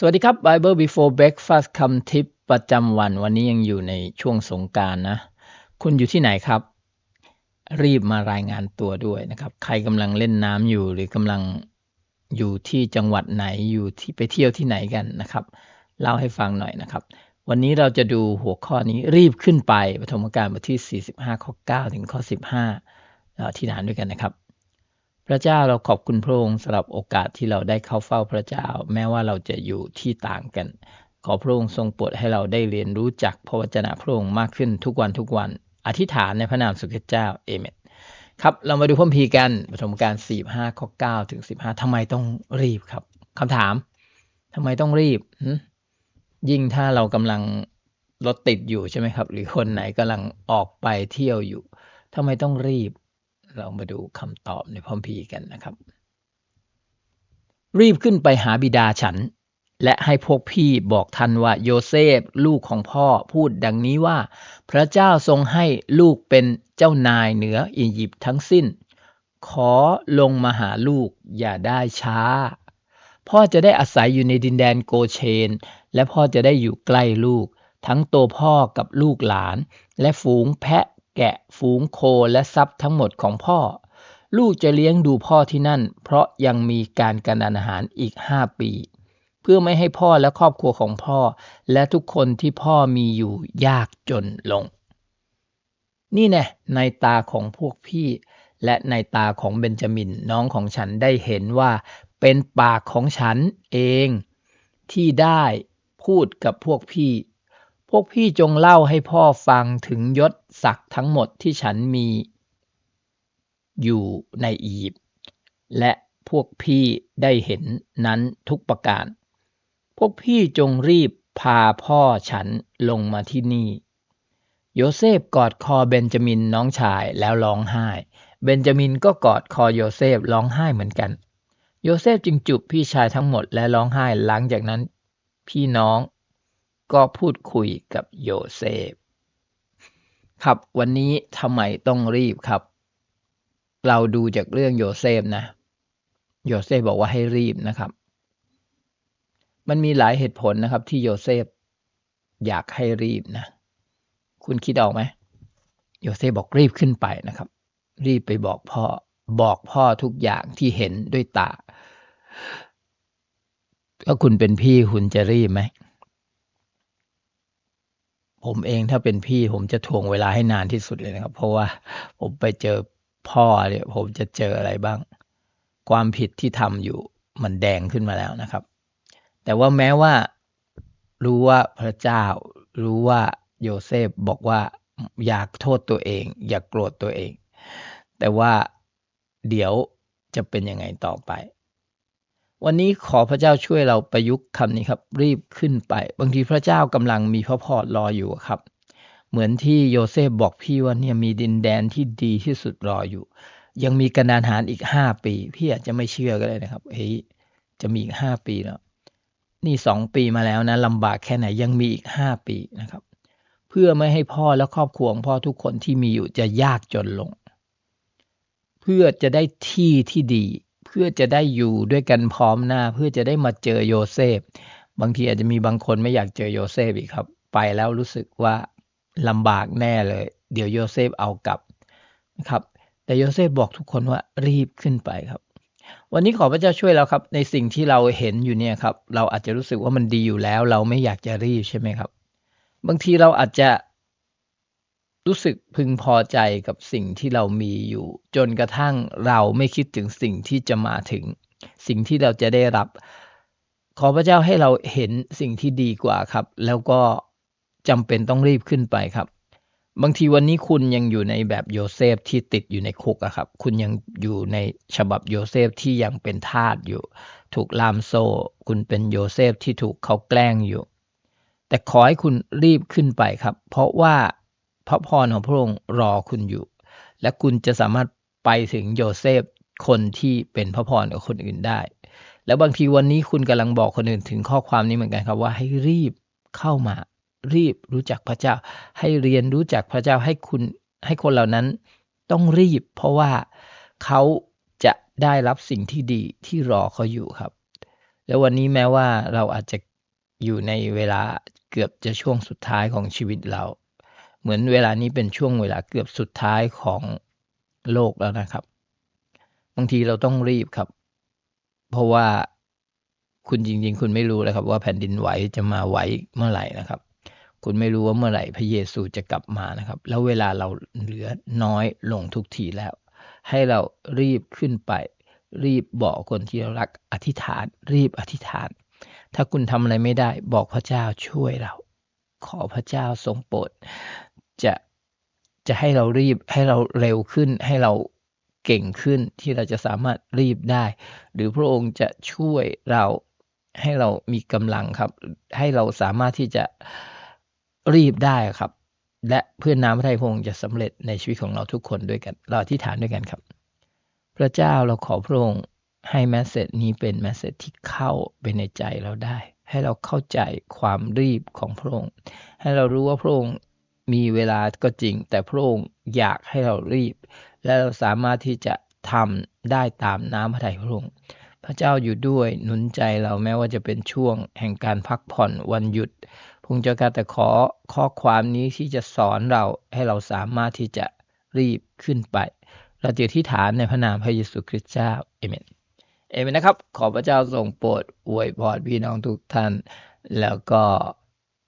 สวัสดีครับ Bible Before Breakfast คำทิปประจำวัน วันนี้ยังอยู่ในช่วงสงการนะ คุณอยู่ที่ไหนครับ รีบมารายงานตัวด้วยนะครับ ใครกำลังเล่นน้ำอยู่หรือกำลังอยู่ที่จังหวัดไหนอยู่ที่ไปเที่ยวที่ไหนกันนะครับ เล่าให้ฟังหน่อยนะครับ วันนี้เราจะดูหัวข้อนี้รีบขึ้นไปปฐมกาลบทที่ 45 ข้อ 9 ถึงข้อ 15 ที่ฐานด้วยกันนะครับ พระเจ้าเราขอบคุณพระองค์สำหรับโอกาสที่เราได้เข้าเฝ้าพระเจ้า แม้ว่าเราจะอยู่ที่ต่างกัน ขอพระองค์ทรงโปรดให้เราได้เรียนรู้จักพระวจนะพระองค์มากขึ้นทุกวันทุกวัน อธิษฐานในพระนามสุขเจ้าเอเมนครับเรามาดูพระคัมภีกันปฐมกาล45ข้อ9ถึง15ทำไมต้องรีบครับคำถามทำไมต้องรีบ ยิ่งถ้าเรากำลังรถติดอยู่ใช่ไหมครับ หรือคนไหนกำลังออกไปเที่ยวอยู่ทำไมต้องรีบ เรามาดูคำตอบในพระคัมภีร์กันนะครับ รีบขึ้นไปหาบิดาฉัน และให้พวกพี่บอกท่านว่าโยเซฟลูกของพ่อพูดดังนี้ว่า พระเจ้าทรงให้ลูกเป็นเจ้านายเหนืออียิปต์ทั้งสิ้น ขอลงมาหาลูกอย่าได้ช้า พ่อจะได้อาศัยอยู่ในดินแดนโกเชน และพ่อจะได้อยู่ใกล้ลูก ทั้งตัวพ่อกับลูกหลาน และฝูงแพะ แกะฝูงโคและทรัพย์ทั้งหมดของพ่อ ลูกจะเลี้ยงดูพ่อที่นั่น เพราะยังมีการกันดานอาหารอีกห้าปี เพื่อไม่ให้พ่อและครอบครัวของพ่อ และทุกคนที่พ่อมีอยู่ยากจนลง นี่แน่ในตาของพวกพี่ และในตาของเบนจามินน้องของฉันได้เห็นว่า เป็นปากของฉันเอง ที่ได้พูดกับพวกพี่ พวกพี่จงเล่าให้พ่อฟังถึงยศศักดิ์ทั้งหมดที่ฉันมีอยู่ในอียิปต์และพวกพี่ได้เห็นนั้นทุกประการ พวกพี่จงรีบพาพ่อฉันลงมาที่นี่ โยเซฟกอดคอเบนจามินน้องชายแล้วร้องไห้ เบนจามินก็กอดคอโยเซฟร้องไห้เหมือนกัน โยเซฟจึงจูบพี่ชายทั้งหมดและร้องไห้หลังจากนั้น พี่น้อง ก็พูดคุยกับโยเซฟ ครับวันนี้ทำไมต้องรีบครับ เราดูจากเรื่องโยเซฟนะ โยเซฟบอกว่าให้รีบนะครับ มันมีหลายเหตุผลนะครับ ที่โยเซฟอยากให้รีบนะ คุณคิดออกไหมโยเซฟบอกรีบขึ้นไปนะครับ รีบไปบอกพ่อ บอกพ่อทุกอย่างที่เห็นด้วยตาถ้าคุณเป็นพี่คุณจะรีบไหม ผมเองถ้าเป็นพี่ผมจะถ่วงเวลาให้นานที่สุดเลยนะครับ เพราะว่าผมไปเจอพ่อเนี่ยผมจะเจออะไรบ้าง ความผิดที่ทำอยู่มันแดงขึ้นมาแล้วนะครับ แต่ว่าแม้ว่ารู้ว่าพระเจ้า รู้ว่าโยเซฟบอกว่าอยากโทษตัวเอง อยากโกรธตัวเอง แต่ว่าเดี๋ยวจะเป็นยังไงต่อไป วันนี้ขอพระเจ้าช่วยเราประยุกต์คำนี้ครับ รีบขึ้นไป บางทีพระเจ้ากำลังมีพระพรรออยู่ครับ เหมือนที่โยเซฟบอกพี่ว่าเนี่ยมีดินแดนที่ดีที่สุดรออยู่ ยังมีกันดานหารอีกห้าปี พี่อาจจะไม่เชื่อก็ได้นะครับเฮ้ยจะมีอีกห้าปีแล้วนี่สองปีมาแล้วนะลำบากแค่ไหนยังมีอีกห้าปีนะครับ เพื่อไม่ให้พ่อและครอบครัวของพ่อทุกคนที่มีอยู่จะยากจนลง เพื่อจะได้ที่ที่ดี พื่อจะได้อยู่ด้วยกันพร้อมหน้า เพื่อจะได้มาเจอโยเซฟ บางทีอาจจะมีบางคนไม่อยากเจอโยเซฟอีกครับ ไปแล้วรู้สึกว่าลำบากแน่เลย เดี๋ยวโยเซฟเอากลับนะครับ แต่โยเซฟบอกทุกคนว่ารีบขึ้นไปครับ วันนี้ขอพระเจ้าช่วยเราครับ ในสิ่งที่เราเห็นอยู่เนี่ยครับ เราอาจจะรู้สึกว่ามันดีอยู่แล้ว เราไม่อยากจะรีบใช่ไหมครับ บางทีเราอาจจะ รู้สึกพึงพอใจกับสิ่งที่เรามีอยู่ จนกระทั่งเราไม่คิดถึงสิ่งที่จะมาถึง สิ่งที่เราจะได้รับ ขอพระเจ้าให้เราเห็นสิ่งที่ดีกว่าครับ แล้วก็จำเป็นต้องรีบขึ้นไปครับ บางทีวันนี้คุณยังอยู่ในแบบโยเซฟที่ติดอยู่ในคุกอะครับ คุณยังอยู่ในฉบับโยเซฟที่ยังเป็นทาสอยู่ ถูกลามโซ่คุณเป็นโยเซฟที่ถูกเขาแกล้งอยู่ แต่ขอให้คุณรีบขึ้นไปครับ เพราะว่า พระพรของพระองค์รอคุณอยู่ และคุณจะสามารถไปถึงโยเซฟคนที่เป็นพระพรกับคนอื่นได้ แล้วบางทีวันนี้คุณกำลังบอกคนอื่นถึงข้อความนี้เหมือนกันครับว่าให้รีบเข้ามา รีบรู้จักพระเจ้า ให้เรียนรู้จักพระเจ้าให้คุณให้คนเหล่านั้นต้องรีบ เพราะว่าเขาจะได้รับสิ่งที่ดีที่รอเขาอยู่ครับ แล้ววันนี้แม้ว่าเราอาจจะอยู่ในเวลาเกือบจะช่วงสุดท้ายของชีวิตเรา เหมือนเวลานี้เป็นช่วงเวลาเกือบสุดท้ายของโลกแล้วนะครับ บางทีเราต้องรีบครับ เพราะว่าคุณจริง ๆ คุณไม่รู้เลยครับว่าแผ่นดินไหวจะมาไหวเมื่อไหร่นะครับ คุณไม่รู้ว่าเมื่อไหร่พระเยซูจะกลับมานะครับ แล้วเวลาเราเหลือน้อยลงทุกทีแล้ว ให้เรารีบขึ้นไป รีบบอกคนที่เรารักอธิษฐาน รีบอธิษฐาน ถ้าคุณทำอะไรไม่ได้บอกพระเจ้าช่วยเรา ขอพระเจ้าทรงโปรด จะจะให้เรารีบให้เราเร็วขึ้น ให้เราเก่งขึ้นที่เราจะสามารถรีบได้ หรือพระองค์จะช่วยเราให้เรามีกำลังครับ ให้เราสามารถที่จะรีบได้ครับ และเพื่อนน้ำพระทัยพระองค์จะสำเร็จในชีวิตของเราทุกคนด้วยกัน เราอธิษฐานด้วยกันครับ พระเจ้าเราขอพระองค์ให้แมสเซจนี้เป็นแมสเซจที่เข้าไปในใจเราได้ ให้เราเข้าใจความรีบของพระองค์ ให้เรารู้ว่าพระองค์ มีเวลาก็จริง แต่พระองค์อยากให้เรารีบ และเราสามารถที่จะทำได้ตามน้ำพระทัยพระองค์ พระเจ้าอยู่ด้วยหนุนใจเราแม้ว่าจะเป็นช่วงแห่งการพักผ่อนวันหยุดพงเจ้าการแต่ขอข้อความนี้ที่จะสอนเราให้เราสามารถที่จะรีบขึ้นไป เราจะที่ฐานในพระนามพระเยซูคริสต์เจ้าเอเมนเอเมนนะครับ ขอพระเจ้าทรงโปรดอวยพรพี่น้องทุกท่าน แล้วก็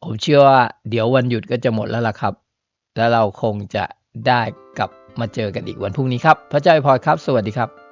ผมเชื่อว่าเดี๋ยววันหยุดก็จะหมดแล้วล่ะครับ แล้วเราคงจะได้กลับมาเจอกันอีกวันพรุ่งนี้ครับ พระเจ้าอวยพรครับ สวัสดีครับ